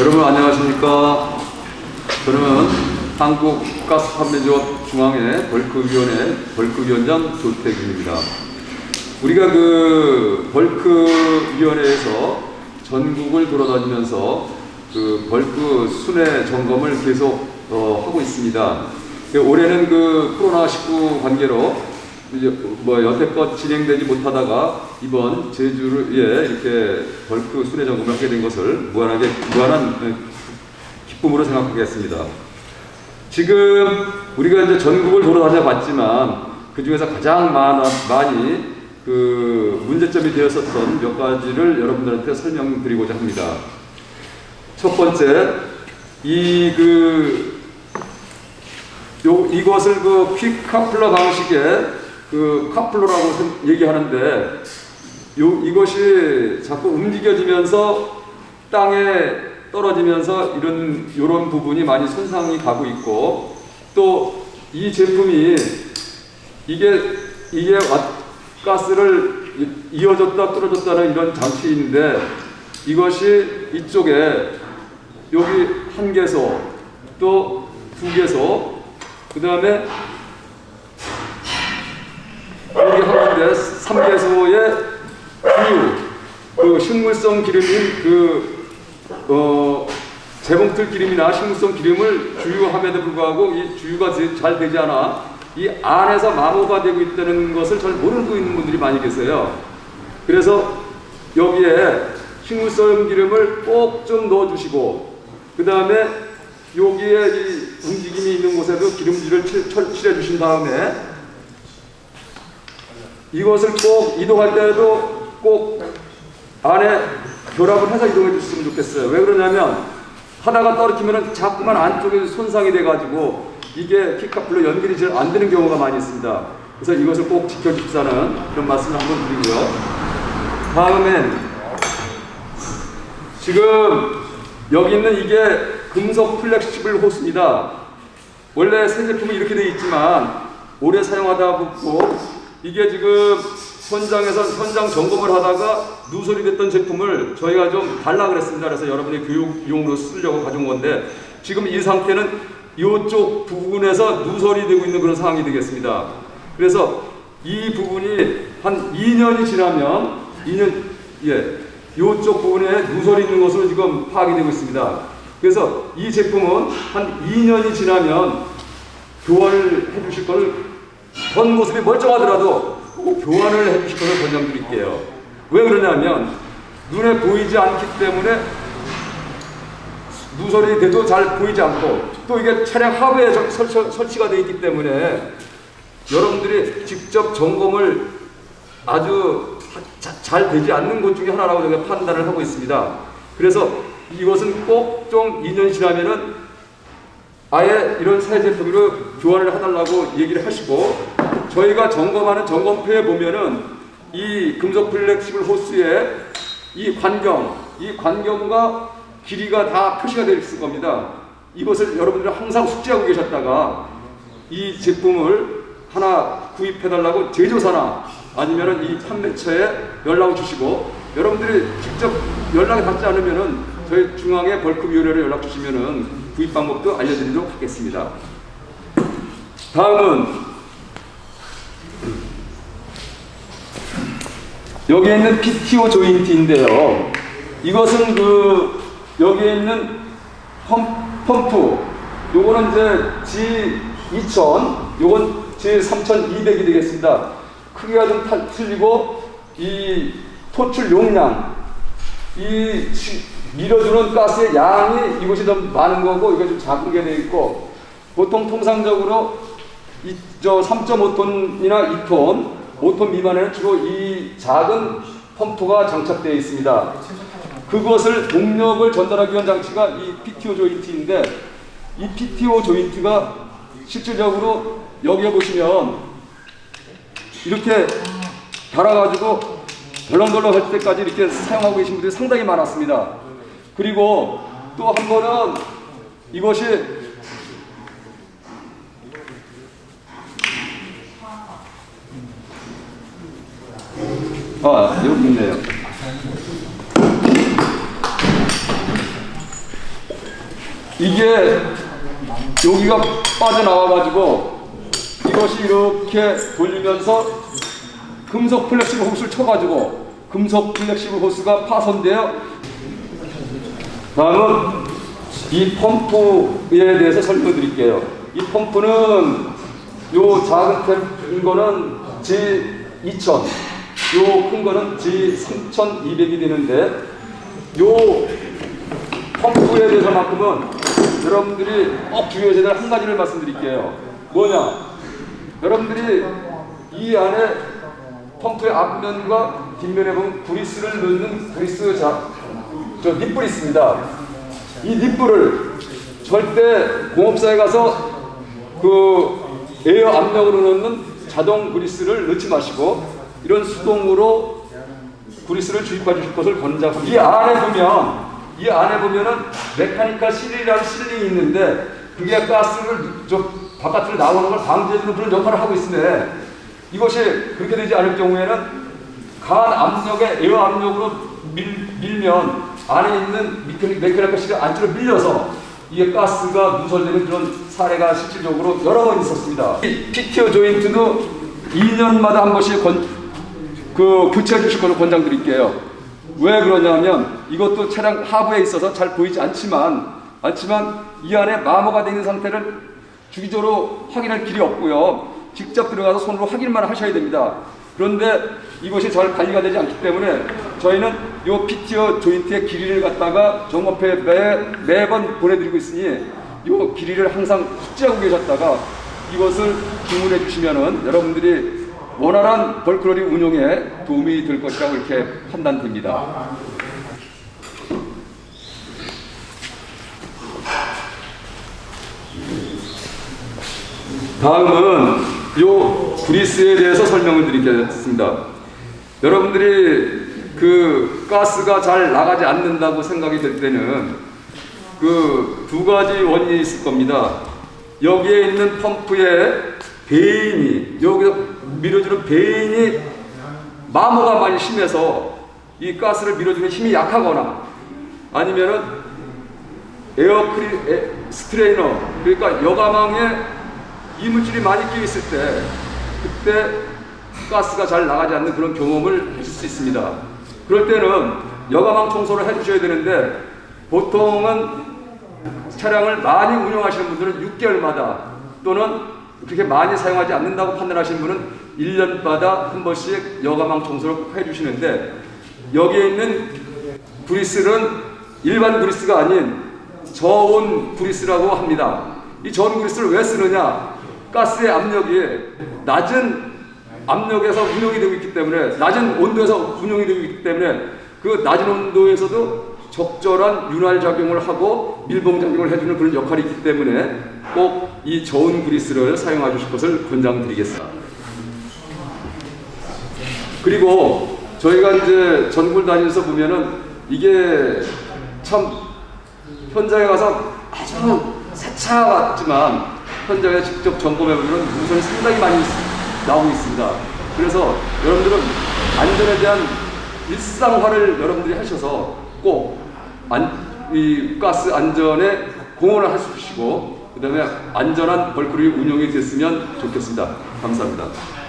여러분 안녕하십니까? 저는 한국가스판매조업 중앙회 벌크위원회 벌크위원장 조태균입니다. 우리가 그 벌크위원회에서 전국을 돌아다니면서 그 벌크 순회 점검을 계속 어, 하고 있습니다. 그 올해는 그 코로나 19 관계로 뭐 여태껏 진행되지 못하다가 이번 제주에 이렇게 벌크 순회 점검을 하게 된 것을 무한하게 무한한 에, 기쁨으로 생각하겠습니다. 지금 우리가 이제 전국을 돌아다녀 봤지만 그 중에서 가장 많아, 많이 그 문제점이 되었었던 몇 가지를 여러분들한테 설명드리고자 합니다. 첫 번째, 이 그, 요, 이것을 그 퀵카플러 방식의 그 카플러라고 생- 얘기하는데, 요, 이것이 자꾸 움직여지면서 땅에 떨어지면서 이런, 요런 부분이 많이 손상이 가고 있고, 또 이 제품이 이게, 이게 와- 가스를 이- 이어졌다 떨어졌다는 이런 장치인데, 이것이 이쪽에 여기 한 개소, 또 두 개소, 그 다음에 여기 하는데 3개소의 주유, 그 식물성 기름인 그, 어, 재봉틀 기름이나 식물성 기름을 주유함에도 불구하고 이 주유가 제- 잘 되지 않아 이 안에서 마모가 되고 있다는 것을 잘 모르고 있는 분들이 많이 계세요. 그래서 여기에 식물성 기름을 꼭 좀 넣어주시고 그 다음에 여기에 이 움직임이 있는 곳에도 기름질을 칠해주신 다음에 이것을 꼭 이동할 때에도 꼭 안에 결합을 해서 이동해 주셨으면 좋겠어요. 왜 그러냐면 하다가 떨어지면 자꾸만 안쪽에 손상이 돼가지고 이게 키카플로 연결이 잘 안 되는 경우가 많이 있습니다. 그래서 이것을 꼭 지켜줍사는 그런 말씀을 한번 드리고요. 다음엔 지금 여기 있는 이게 금속 플렉시블 호스입니다. 원래 새 제품이 이렇게 되어 있지만 오래 사용하다 보고 이게 지금 현장에서 현장 점검을 하다가 누설이 됐던 제품을 저희가 좀 달라 그랬습니다. 그래서 여러분이 교육용으로 쓰려고 가져온 건데 지금 이 상태는 이쪽 부분에서 누설이 되고 있는 그런 상황이 되겠습니다. 그래서 이 부분이 한 2년이 지나면 2년 예 이쪽 부분에 누설이 있는 것으로 지금 파악이 되고 있습니다. 그래서 이 제품은 한 2년이 지나면 교환을 해주실 거를 본 모습이 멀쩡하더라도 꼭 교환을 해주실 거를 권장드릴게요. 왜 그러냐면 눈에 보이지 않기 때문에 누설이 돼도 잘 보이지 않고 또 이게 차량 하부에 저- 설치, 설치 가 되어 있기 때문에 여러분들이 직접 점검을 아주 자- 잘 되지 않는 것 중에 하나라고 저희가 판단을 하고 있습니다. 그래서 이것은 꼭 좀 2년 지나면은 아예 이런 새 제품으로 교환을 해달라고 얘기를 하시고 저희가 점검하는 점검표에 보면은 이 금속 플렉시블 호스의 이 관경, 이 관경과 길이가 다 표시가 되어 있을 겁니다. 이것을 여러분들은 항상 숙지하고 계셨다가 이 제품을 하나 구입해달라고 제조사나 아니면은 이 판매처에 연락을 주시고 여러분들이 직접 연락이 닿지 않으면은 저희 중앙의 벌크 위원회로 연락 주시면은 구입 방법도 알려드리도록 하겠습니다. 다음은 여기에 있는 PTO 조인트인데요. 이것은 그 여기에 있는 펌, 펌프 요거는 이제 G2000 요건 G3200이 되겠습니다. 크기가 좀 탈- 틀리고 이 토출 용량 이 시- 밀어주는 가스의 양이 이것이 좀 많은 거고 이거 좀 작은 게 되어 있고 보통 통상적으로 이 저 3.5톤이나 2톤, 5톤 미만에는 주로 이 작은 펌프가 장착되어 있습니다. 그것을 동력을 전달하기 위한 장치가 이 PTO 조인트인데 이 PTO 조인트가 실질적으로 여기에 보시면 이렇게 달아가지고 덜렁덜렁 할 때까지 이렇게 사용하고 계신 분들이 상당히 많았습니다. 그리고 또 한 번은 이것이 아 여기 있네요. 이게 여기가 빠져나와가지고 이것이 이렇게 돌리면서 금속 플렉시블 호스를 쳐가지고 금속 플렉시블 호스가 파손되어 다음은 이 펌프에 대해서 설명드릴게요. 이 펌프는 요 작은 거는 G2000, 요 큰 거는 G3200이 되는데 요 펌프에 대해서만큼은 여러분들이 꼭 주의하셔야 될 한 가지를 말씀드릴게요. 뭐냐? 여러분들이 이 안에 펌프의 앞면과 뒷면에 보면 브리스를 넣는 브리스 자, 저 닛불이 있습니다. 이 닛불을 절대 공업사에 가서 그 에어 압력으로 넣는 자동 그리스를 넣지 마시고 이런 수동으로 그리스를 주입해 주실 것을 권장합니다. 이 안에 보면 이 안에 보면은 메카니컬 실이라는 실링이 있는데 그게 가스를 저 바깥으로 나오는 걸 방지해주는 그런 역할을 하고 있는데 이것이 그렇게 되지 않을 경우에는 강한 압력에 에어 압력으로 밀, 밀면 안에 있는 실이 안쪽으로 밀려서 이게 가스가 누설되는 그런 사례가 실질적으로 여러 번 있었습니다. 이 PTO 조인트도 2년마다 한 번씩 건, 그 교체해 주실 것을 권장드릴게요. 왜 그러냐면 이것도 차량 하부에 있어서 잘 보이지 않지만 않지만 이 안에 마모가 되어 있는 상태를 주기적으로 확인할 길이 없고요. 직접 들어가서 손으로 확인만 하셔야 됩니다. 그런데 이것이 잘 관리가 되지 않기 때문에 저희는 이 PTO 조인트의 길이를 갖다가 점검해 매, 매번 보내드리고 있으니 이 길이를 항상 숙지하고 계셨다가 이것을 주문해 주시면은 여러분들이 원활한 벌크러리 운용에 도움이 될 것이라고 이렇게 판단됩니다. 다음은 요 브리스에 대해서 설명을 드리겠습니다. 여러분들이 그 가스가 잘 나가지 않는다고 생각이 될 때는 그 두 가지 원인이 있을 겁니다. 여기에 있는 펌프의 베인이 여기서 밀어주는 베인이 마모가 많이 심해서 이 가스를 밀어주는 힘이 약하거나 아니면은 에어 크리 에, 스트레이너 그러니까 여가망에 이물질이 많이 끼어 있을 때 그때 가스가 잘 나가지 않는 그런 경험을 하실 수 있습니다. 그럴 때는 여가망 청소를 해주셔야 되는데 보통은 차량을 많이 운영하시는 분들은 6개월마다 또는 그렇게 많이 사용하지 않는다고 판단하시는 분은 1년마다 한 번씩 여가망 청소를 꼭 해주시는데 여기에 있는 브리스는 일반 브리스가 아닌 저온 브리스라고 합니다. 이 저온 브리스를 왜 쓰느냐? 가스의 압력이 낮은 압력에서 운용이 되고 있기 때문에 낮은 온도에서 운용이 되고 있기 때문에 그 낮은 온도에서도 적절한 윤활 작용을 하고 밀봉 작용을 해주는 그런 역할이 있기 때문에 꼭 이 저온 그리스를 사용해 주실 것을 권장드리겠습니다. 그리고 저희가 이제 전국을 다니면서 보면은 이게 참 현장에 가서 아주 세차 같지만 현장에 직접 점검해 보면 우선이 상당히 많이 나오고 있습니다. 그래서 여러분들은 안전에 대한 일상화를 여러분들이 하셔서 꼭이 가스 안전에 공헌을 하시고 그다음에 안전한 벌크리 운영이 됐으면 좋겠습니다. 감사합니다.